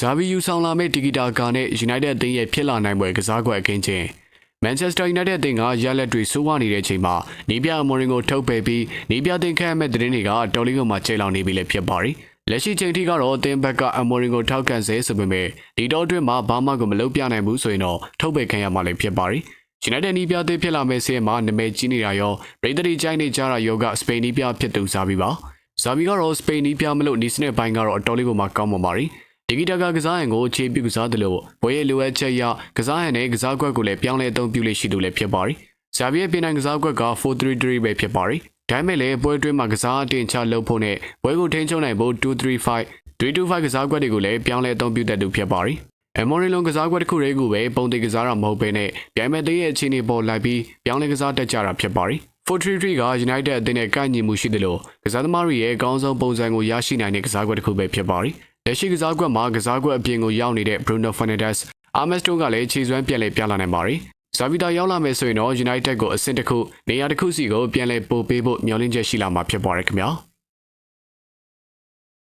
ဇာဗီယူဆောင်လာမဲ့တီဂီတာကာနဲ့ United အသင်းရဲ့ဖြစ်လာနိုင်ပွဲကစားကွက်အခင်းချင်း Manchester United အသင်းကရလက်တွေစိုးဝါနေတဲ့အချိန်မှာနီးပြအမော်ရင်ကိုထုတ်ပယ်ပြီးနီးပြအသင်းခန့်မဲ့တဲ့တင်းတွေကတော်လီကိုမှချိန်လောင်နေပြီလည်းဖြစ်ပါရီလက်ရှိချိန်ထိကတော့အသင်းဘက်ကအမော်ရင်ကိုထောက်ကန်စေဆိုပေမဲ့ဒီတော့အတွင်းမှာဘာမှကိုမလုပ်ပြနိုင်ဘူးဆိုရင်တော့ထုတ်ပယ်ခံရမှာလည်းဖြစ်ပါရီ United နီးပြအသင်းဖြစ်လာမဲ့ဆင်းမှာနာမည်ကြီးနေတာရောပြည်သူတွေကြိုက်နေကြတာရောကစပိန်နီးပြဖြစ်သူစားပြီးပါဇာဗီကတော့စပိန်နီးပြမလို့နီးစနစ်ပိုင်းကတော့အတော်လေးကိုမှကောင်းပါပါရီ ဒီဂီတာကကစားရင်ကိုအခြေပြုကစားတယ်လို့ဘွဲရဲ့လိုအပ်ချက်အရကစားရန်နဲ့ကစားကွက်ကိုလည်းပြောင်းလဲအသုံးပြုလေ့ရှိသူလည်းဖြစ်ပါရီ။ဇာဗီရဲ့ပြင်နိုင်ကစားကွက်က4-3-3ပဲဖြစ်ပါရီ။ဒါပေမဲ့လည်းပွဲအတွင်းမှာကစားအတင်ချလုပ်ဖို့နဲ့ဘွဲကိုထိန်းချုပ်နိုင်ဖို့2-3-5 3-2-5ကစားကွက်တွေကိုလည်းပြောင်းလဲအသုံးပြုတတ်သူဖြစ်ပါရီ။အမော်ရီလွန်ကစားကွက်တစ်ခုတည်းကိုပဲပုံသေးကစားတာမဟုတ်ဘဲနဲ့ပြိုင်မဲ့သေးရဲ့အခြေအနေပေါ်လိုက်ပြီးပြောင်းလဲကစားတတ်ကြတာဖြစ်ပါရီ။4-3-3က United အသင်းနဲ့ကိုက်ညီမှုရှိတယ်လို့ကစားသမားတွေရဲ့အကောင်းဆုံးပုံစံကိုရရှိနိုင်တဲ့ကစားကွက်တစ်ခုပဲဖြစ်ပါရီ။ လက်ရှိကစားကွက်မှာကစားကွက်အပြင်ကိုရောက်နေတဲ့ Bruno Fernandes အာမက်စတိုကလည်းခြေစွမ်းပြန်လဲပြလာနိုင်ပါရီ။ဇာဗီတာရောက်လာမယ်ဆိုရင်တော့ United ကိုအဆင့်တစ်ခုနေရာတစ်ခုစီကိုပြန်လဲပို့ပေးဖို့မျှော်လင့်ချက်ရှိလာမှာဖြစ်ပါရယ်ခင်ဗျာ။